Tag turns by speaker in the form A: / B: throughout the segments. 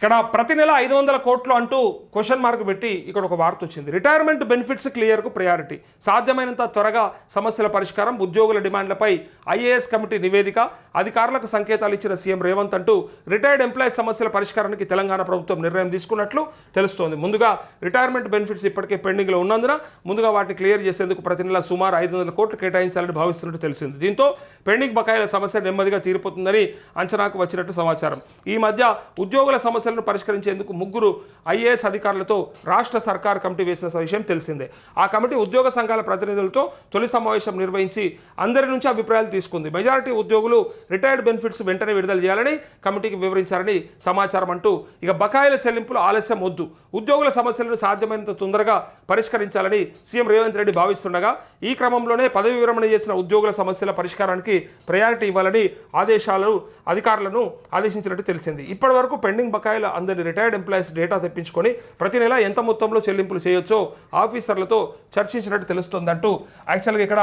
A: ఇక్కడ ప్రతి నెల ఐదు వందల కోట్లు అంటూ క్వశ్చన్ మార్క్ పెట్టి ఇక్కడ ఒక వార్త వచ్చింది. రిటైర్మెంట్ బెనిఫిట్స్ క్లియర్కు ప్రయారిటీ సాధ్యమైనంత త్వరగా సమస్యల పరిష్కారం ఉద్యోగుల డిమాండ్లపై ఐఏఎస్ కమిటీ నివేదిక అధికారులకు సంకేతాలు ఇచ్చిన సీఎం రేవంత్ అంటూ రిటైర్డ్ ఎంప్లాయీస్ సమస్యల పరిష్కారానికి తెలంగాణ ప్రభుత్వం నిర్ణయం తీసుకున్నట్లు తెలుస్తోంది. ముందుగా రిటైర్మెంట్ బెనిఫిట్స్ ఇప్పటికే పెండింగ్లో ఉన్నందున ముందుగా వాటిని క్లియర్ చేసేందుకు ప్రతి నెల సుమారు ఐదు వందల కోట్లు కేటాయించాలని భావిస్తున్నట్టు తెలిసింది. దీంతో పెండింగ్ బకాయిల సమస్య నెమ్మదిగా తీరిపోతుందని అంచనాకు వచ్చినట్టు సమాచారం. ఈ మధ్య ఉద్యోగుల సమస్య సమస్యలను పరిష్కరించేందుకు ముగ్గురు ఐఏఎస్ అధికారులతో రాష్ట్ర సర్కార్ కమిటీ వేసిన విషయం తెలిసిందే. ఆ కమిటీ ఉద్యోగ సంఘాల ప్రతినిధులతో తొలి సమావేశం నిర్వహించి అందరి నుంచి అభిప్రాయాలు తీసుకుంది. మెజారిటీ ఉద్యోగులు రిటైర్డ్ బెనిఫిట్స్ వెంటనే విడుదల చేయాలని కమిటీకి వివరించారని సమాచారం అంటూ ఇక బకాయిల చెల్లింపులు ఆలస్యం వద్దు. ఉద్యోగుల సమస్యలను సాధ్యమైనంత తొందరగా పరిష్కరించాలని సీఎం రేవంత్ రెడ్డి భావిస్తుండగా ఈ క్రమంలోనే పదవి విరమణ చేసిన ఉద్యోగుల సమస్యల పరిష్కారానికి ప్రయారిటీ ఇవ్వాలని ఆదేశాలు అధికారులను ఆదేశించినట్టు తెలిసింది. ఇప్పటి వరకు పెండింగ్ బకాయిల అందరి రిటైర్డ్ ఎంప్లాయీస్ డేటా తెప్పించుకొని ప్రతి నెల ఎంత మొత్తంలో చెల్లింపులు చేయొచ్చో ఆఫీసర్లతో చర్చించినట్టు తెలుస్తుందంటూ. యాక్చువల్గా ఇక్కడ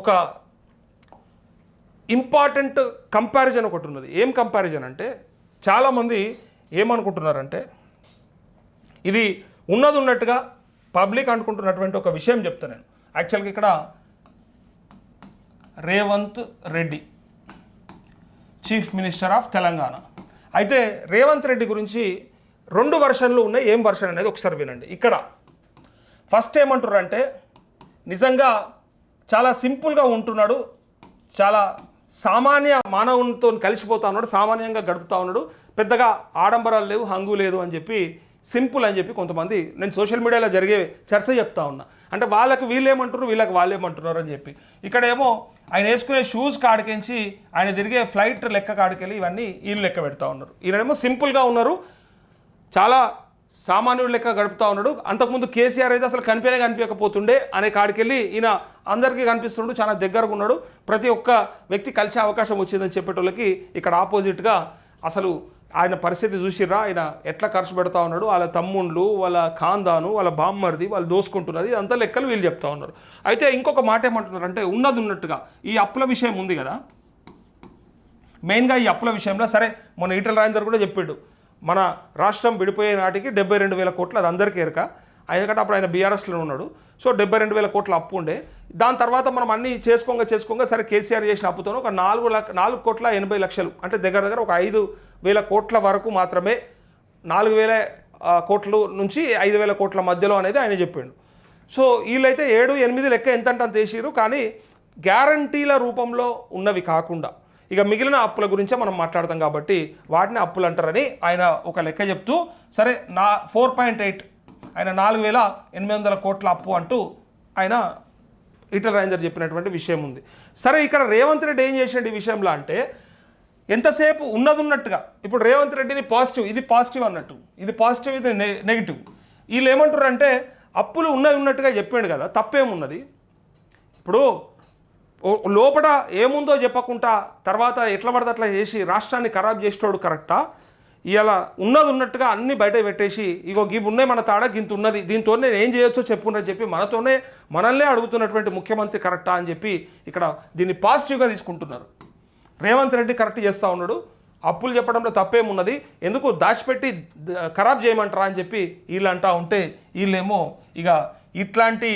A: ఒక ఇంపార్టెంట్ కంపారిజన్ ఒకటి ఉన్నది. ఏం కంపారిజన్ అంటే చాలామంది ఏమనుకుంటున్నారంటే ఇది ఉన్నది ఉన్నట్టుగా పబ్లిక్ అనుకుంటున్నటువంటి ఒక విషయం చెప్తాను నేను. యాక్చువల్గా ఇక్కడ Revanth Reddy chief minister of Telangana అయితే రేవంత్ రెడ్డి గురించి రెండు వర్షన్లు ఉన్నాయి. ఏం వర్షన్ అనేది ఒకసారి వినండి. ఇక్కడ ఫస్ట్ ఏమంటారు అంటే నిజంగా చాలా సింపుల్గా ఉంటున్నాడు. చాలా సామాన్య మానవునితో కలిసిపోతా ఉన్నాడు. సామాన్యంగా గడుపుతా ఉన్నాడు. పెద్దగా ఆడంబరాలు లేవు హంగు లేదు అని చెప్పి సింపుల్ అని చెప్పి కొంతమంది నేను సోషల్ మీడియాలో జరిగే చర్చ చెప్తా ఉన్నా. అంటే వాళ్ళకి వీళ్ళేమంటారు వీళ్ళకి వాళ్ళేమంటున్నారు అని చెప్పి. ఇక్కడేమో ఆయన వేసుకునే షూస్ కాడికించి ఆయన తిరిగే ఫ్లైట్ లెక్క కాడికెళ్ళి ఇవన్నీ వీళ్ళు లెక్క పెడతా ఉన్నారు. ఈయనేమో సింపుల్గా ఉన్నారు. చాలా సామాన్యుడు లెక్క గడుపుతా ఉన్నాడు. అంతకుముందు కేసీఆర్ అయితే అసలు కనిపించే కనిపించకపోతుండే అనే కాడికెళ్ళి ఈయన అందరికీ కనిపిస్తున్నాడు చాలా దగ్గరగా ఉన్నాడు. ప్రతి ఒక్క వ్యక్తి కలిసే అవకాశం వచ్చిందని చెప్పేటోళ్ళకి ఇక్కడ ఆపోజిట్గా అసలు ఆయన పరిస్థితి చూసిర్రా? ఆయన ఎట్లా ఖర్చు పెడతా ఉన్నాడు? వాళ్ళ తమ్ముళ్ళు వాళ్ళ ఖాందాను వాళ్ళ బామ్మర్ది వాళ్ళు దోసుకుంటున్నది అంత లెక్కలు వీళ్ళు చెప్తా ఉన్నారు. అయితే ఇంకొక మాట ఏమంటున్నారు అంటే ఉన్నది ఉన్నట్టుగా. ఈ అప్పుల విషయం ఉంది కదా? మెయిన్గా ఈ అప్పుల విషయంలో సరే మన ఈటల రాజేందర్ కూడా చెప్పాడు. మన రాష్ట్రం విడిపోయే నాటికి డెబ్బై రెండు వేల కోట్లు అది అందరికీ ఎరక. ఎందుకంటే అప్పుడు ఆయన బీఆర్ఎస్లో ఉన్నాడు. సో డెబ్బై రెండు వేల కోట్ల అప్పు ఉండే. దాని తర్వాత మనం అన్ని చేసుకోగా చేసుకోగా సరే కేసీఆర్ చేసిన అప్పుతోనే ఒక నాలుగు లక్ష నాలుగు కోట్ల ఎనభై లక్షలు అంటే దగ్గర దగ్గర ఒక ఐదు వేల కోట్ల వరకు మాత్రమే నాలుగు వేల కోట్లు నుంచి ఐదు వేల కోట్ల మధ్యలో అనేది ఆయన చెప్పాడు. సో వీళ్ళైతే ఏడు ఎనిమిది లెక్క ఎంత అంటే అంత వేసారు కానీ గ్యారంటీల రూపంలో ఉన్నవి కాకుండా ఇక మిగిలిన అప్పుల గురించే మనం మాట్లాడతాం కాబట్టి వాటిని అప్పులు అంటారని ఆయన ఒక లెక్క చెప్తూ సరే నా ఫోర్ పాయింట్ ఎయిట్ ఆయన నాలుగు వేల ఎనిమిది వందల కోట్ల అప్పు అంటూ ఆయన ఈటల రాజేందర్ చెప్పినటువంటి విషయం ఉంది. సరే ఇక్కడ రేవంత్ రెడ్డి ఏం చేసాడు ఈ విషయంలో అంటే ఎంతసేపు ఉన్నది ఉన్నట్టుగా ఇప్పుడు రేవంత్ రెడ్డిని పాజిటివ్ ఇది పాజిటివ్ అన్నట్టు ఇది పాజిటివ్ ఇది నెగిటివ్. వీళ్ళు ఏమంటారు అంటే అప్పులు ఉన్నది ఉన్నట్టుగా చెప్పాడు కదా తప్పేమున్నది ఇప్పుడు ఓ- లోపల ఏముందో చెప్పకుండా తర్వాత ఎట్లా పడితే అట్లా చేసి రాష్ట్రాన్ని ఖరాబ్ చేసేటోడు కరెక్టా? ఇలా ఉన్నది ఉన్నట్టుగా అన్ని బయట పెట్టేసి ఇగో గివి ఉన్నాయి మన తాడ గింత ఉన్నది. దీంతో నేను ఏం చేయొచ్చో చెప్పున్నని చెప్పి మనతోనే మనల్నే అడుగుతున్నటువంటి ముఖ్యమంత్రి కరెక్టా అని చెప్పి ఇక్కడ దీన్ని పాజిటివ్గా తీసుకుంటున్నారు. రేవంత్ రెడ్డి కరెక్ట్ చేస్తూ ఉన్నాడు. అప్పులు చెప్పడంలో తప్పేమున్నది ఎందుకు దాచిపెట్టి ఖరాబ్ చేయమంటారా అని చెప్పి వీళ్ళు అంటా ఉంటే వీళ్ళేమో ఇక ఇట్లాంటి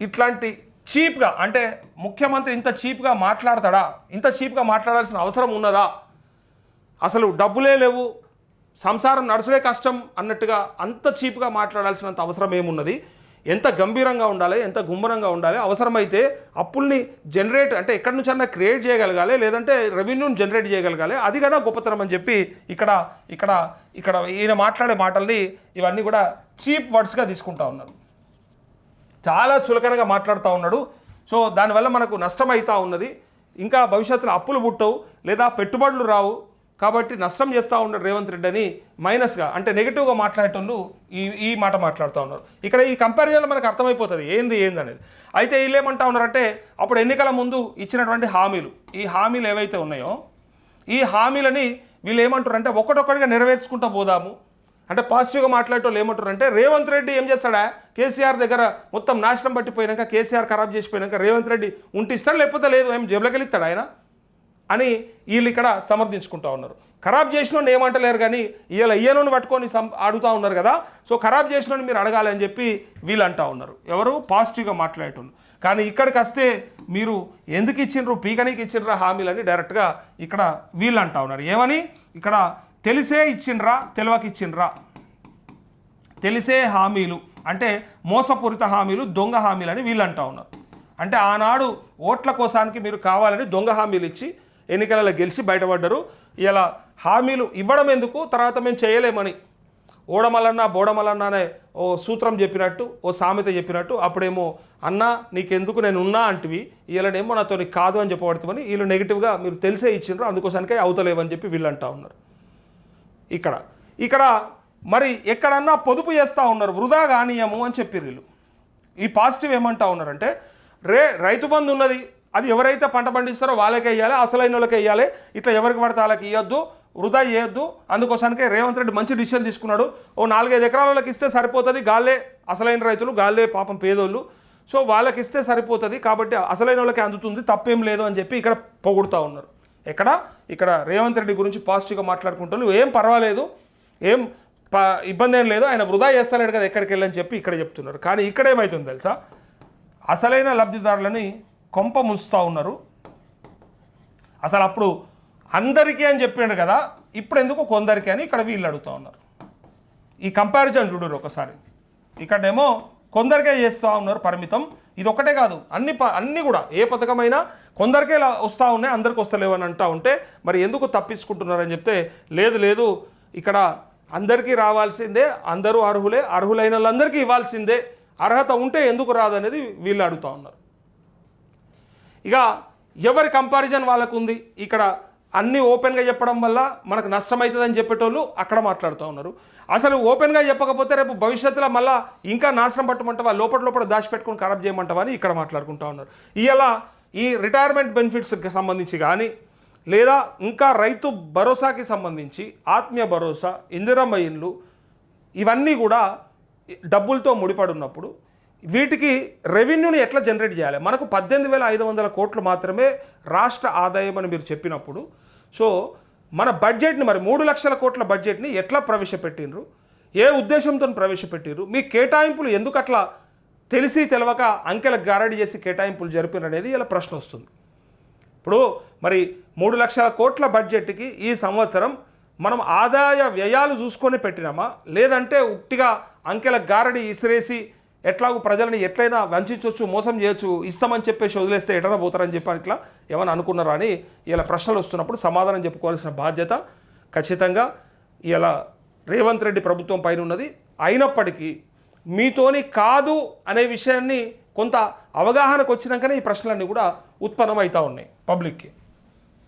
A: ఇట్లాంటి చీప్గా అంటే ముఖ్యమంత్రి ఇంత చీప్గా మాట్లాడతాడా? ఇంత చీప్గా మాట్లాడాల్సిన అవసరం ఉన్నదా? అసలు డబ్బులే లేవు సంసారం నడుచుడే కష్టం అన్నట్టుగా అంత చీప్గా మాట్లాడాల్సినంత అవసరం ఏమున్నది? ఎంత గంభీరంగా ఉండాలి ఎంత గుమ్మరంగా ఉండాలి? అవసరమైతే అప్పుల్ని జనరేట్ అంటే ఎక్కడి నుంచి అన్నా క్రియేట్ చేయగలగాలి లేదంటే రెవెన్యూని జనరేట్ చేయగలగాలి. అది కదా గొప్పతనం అని చెప్పి ఇక్కడ ఇక్కడ ఇక్కడ ఈయన మాట్లాడే మాటల్ని ఇవన్నీ కూడా చీప్ వర్డ్స్గా తీసుకుంటా ఉన్నారు చాలా చులకనగా మాట్లాడుతూ ఉన్నాడు. సో దానివల్ల మనకు నష్టం అవుతూ ఉన్నది. ఇంకా భవిష్యత్తులో అప్పులు పుట్టవు లేదా పెట్టుబడులు రావు. కాబట్టి నష్టం చేస్తూ ఉన్నాడు రేవంత్ రెడ్డి అని మైనస్గా అంటే నెగిటివ్గా మాట్లాడేటోళ్ళు ఈ ఈ మాట మాట్లాడుతూ ఉన్నారు. ఇక్కడ ఈ కంపారిజన్లో మనకు అర్థమైపోతుంది. ఏంది ఏంది అనేది. అయితే వీళ్ళు ఏమంటా ఉన్నారంటే అప్పుడు ఎన్నికల ముందు ఇచ్చినటువంటి హామీలు ఈ హామీలు ఏవైతే ఉన్నాయో ఈ హామీలని వీళ్ళు ఏమంటారు అంటే ఒక్కటొక్కడిగా నెరవేర్చుకుంటూ పోదాము. అంటే పాజిటివ్గా మాట్లాడేటోళ్ళు ఏమంటారు అంటే రేవంత్ రెడ్డి ఏం చేస్తాడా? కేసీఆర్ దగ్గర మొత్తం నాశనం పట్టిపోయినాక కేసీఆర్ ఖరాబ్ చేసిపోయినాక రేవంత్ రెడ్డి ఉంటిస్తాడు లేకపోతే లేదు ఏం జేబులోకి ఆయన? అని వీళ్ళు ఇక్కడ సమర్థించుకుంటా ఉన్నారు. ఖరాబ్ చేసినోని ఏమంటలేరు కానీ వీళ్ళ అయ్యనోని పట్టుకొని సం అడుగుతూ ఉన్నారు కదా. సో ఖరాబ్ చేసినోని మీరు అడగాలి అని చెప్పి వీళ్ళు అంటా ఉన్నారు. ఎవరు? పాజిటివ్గా మాట్లాడేటోళ్ళు. కానీ ఇక్కడికి వస్తే మీరు ఎందుకు ఇచ్చిండ్రు? పీకనీకి ఇచ్చిండ్రా హామీలని డైరెక్ట్గా ఇక్కడ వీళ్ళు అంటా ఉన్నారు. ఏమని? ఇక్కడ తెలిసే ఇచ్చిండ్రా తెలివకి ఇచ్చిండ్రా. తెలిసే హామీలు అంటే మోసపూరిత హామీలు దొంగ హామీలు అని వీళ్ళు అంటా ఉన్నారు. అంటే ఆనాడు ఓట్ల కోసానికి మీరు కావాలని దొంగ హామీలు ఇచ్చి ఎన్నికలలో గెలిచి బయటపడ్డారు. ఇలా హామీలు ఇవ్వడం ఎందుకు? తర్వాత మేము చేయలేమని. ఓడమలన్నా బోడమలన్నా అనే ఓ సూత్రం చెప్పినట్టు ఓ సామెత చెప్పినట్టు అప్పుడేమో అన్నా నీకెందుకు నేను ఉన్నా అంటివి. వీళ్ళనేమో నాతో కాదు అని చెప్పబడుతామని వీళ్ళు నెగిటివ్గా మీరు తెలిసే ఇచ్చిండ్రు. అందుకోసానికే అవుతలేవని చెప్పి వీళ్ళు అంటా ఉన్నారు. ఇక్కడ ఇక్కడ మరి ఎక్కడన్నా పొదుపు చేస్తూ ఉన్నారు వృధా గానీయము అని చెప్పి వీళ్ళు. ఈ పాజిటివ్ ఏమంటా ఉన్నారంటే రే రైతు బంధు ఉన్నది అది ఎవరైతే పంట పండిస్తారో వాళ్ళకే వేయాలి అసలైన వాళ్ళకే వేయాలి ఇట్లా ఎవరికి పడితే వాళ్ళకి ఇవ్వద్దు వృధా చేయొద్దు అందుకోసానికే రేవంత్ రెడ్డి మంచి డిసిషన్ తీసుకున్నాడు. ఓ నాలుగైదు ఎకరాల వాళ్ళకి ఇస్తే సరిపోతుంది గాలే అసలైన రైతులు గాలే పాపం పేదోళ్ళు. సో వాళ్ళకి ఇస్తే సరిపోతుంది కాబట్టి అసలైన వాళ్ళకి అందుతుంది తప్పేం లేదు అని చెప్పి ఇక్కడ పొగుడుతూ ఉన్నారు. ఎక్కడ? ఇక్కడ రేవంత్ రెడ్డి గురించి పాజిటివ్గా మాట్లాడుకుంటారు ఏం పర్వాలేదు ఏం ప ఇబ్బంది ఏం లేదు ఆయన వృధా చేస్తలేడు కదా ఎక్కడికి వెళ్ళని చెప్పి ఇక్కడ చెప్తున్నారు. కానీ ఇక్కడ ఏమవుతుంది తెలుసా? అసలైన లబ్ధిదారులని కొంప ముంచుతూ ఉన్నారు. అసలు అప్పుడు అందరికీ అని చెప్పిండు కదా ఇప్పుడు ఎందుకు కొందరికి అని ఇక్కడ వీళ్ళు అడుగుతూ ఉన్నారు. ఈ కంపారిజన్ చూడరు ఒకసారి. ఇక్కడేమో కొందరికే చేస్తూ ఉన్నారు పరిమితం. ఇది ఒకటే కాదు అన్ని ప అన్నీ కూడా ఏ పథకమైనా కొందరికే ఇలా వస్తూ ఉన్నాయి అందరికి వస్తలేవు అని అంటూ ఉంటే మరి ఎందుకు తప్పించుకుంటున్నారని చెప్తే లేదు లేదు ఇక్కడ అందరికీ రావాల్సిందే అందరూ అర్హులే అర్హులైన వాళ్ళందరికీ ఇవ్వాల్సిందే అర్హత ఉంటే ఎందుకు రాదనేది వీళ్ళు అడుగుతూ ఉన్నారు. ఇక ఎవరి కంపారిజన్ వాళ్ళకు ఉంది ఇక్కడ అన్నీ ఓపెన్గా చెప్పడం వల్ల మనకు నష్టమవుతుందని చెప్పేటోళ్ళు అక్కడ మాట్లాడుతూ ఉన్నారు. అసలు ఓపెన్గా చెప్పకపోతే రేపు భవిష్యత్తులో మళ్ళీ ఇంకా నాశనం పట్టమంటావా? లోపల లోపల దాచిపెట్టుకుని ఖరాబ్ చేయమంటావా అని ఇక్కడ మాట్లాడుకుంటూ ఉన్నారు. ఇలా ఈ రిటైర్మెంట్ బెనిఫిట్స్కి సంబంధించి కానీ లేదా ఇంకా రైతు భరోసాకి సంబంధించి ఆత్మీయ భరోసా ఇందిరమ్మ ఇవన్నీ కూడా డబ్బులతో ముడిపడి ఉన్నప్పుడు వీటికి రెవెన్యూని ఎట్లా జనరేట్ చేయాలి? మనకు పద్దెనిమిది వేల ఐదు వందల కోట్లు మాత్రమే రాష్ట్ర ఆదాయం అని మీరు చెప్పినప్పుడు సో మన బడ్జెట్ని మరి మూడు లక్షల కోట్ల బడ్జెట్ని ఎట్లా ప్రవేశపెట్టిండ్రు? ఏ ఉద్దేశంతో ప్రవేశపెట్టిండ్రు? మీ కేటాయింపులు ఎందుకు అట్లా తెలిసి తెలవక అంకెలకు గారడి చేసి కేటాయింపులు జరిపిన అనేది ఇలా ప్రశ్న వస్తుంది. ఇప్పుడు మరి మూడు లక్షల కోట్ల బడ్జెట్కి ఈ సంవత్సరం మనం ఆదాయ వ్యయాలు చూసుకొని పెట్టినామా? లేదంటే ఉట్టిగా అంకెల గారడి ఇసిరేసి ఎట్లాగూ ప్రజలని ఎట్లయినా వంచవచ్చు మోసం చేయొచ్చు ఇస్తామని చెప్పేసి వదిలేస్తే ఎటనా పోతారని చెప్పి ఇట్లా ఏమైనా అనుకున్నారా అని ఇలా ప్రశ్నలు వస్తున్నప్పుడు సమాధానం చెప్పుకోవాల్సిన బాధ్యత ఖచ్చితంగా ఇలా రేవంత్ రెడ్డి ప్రభుత్వం పైన ఉన్నది. అయినప్పటికీ మీతోని కాదు అనే విషయాన్ని కొంత అవగాహనకు వచ్చినాకనే ఈ ప్రశ్నలన్నీ కూడా ఉత్పన్నమవుతూ ఉన్నాయి పబ్లిక్కి.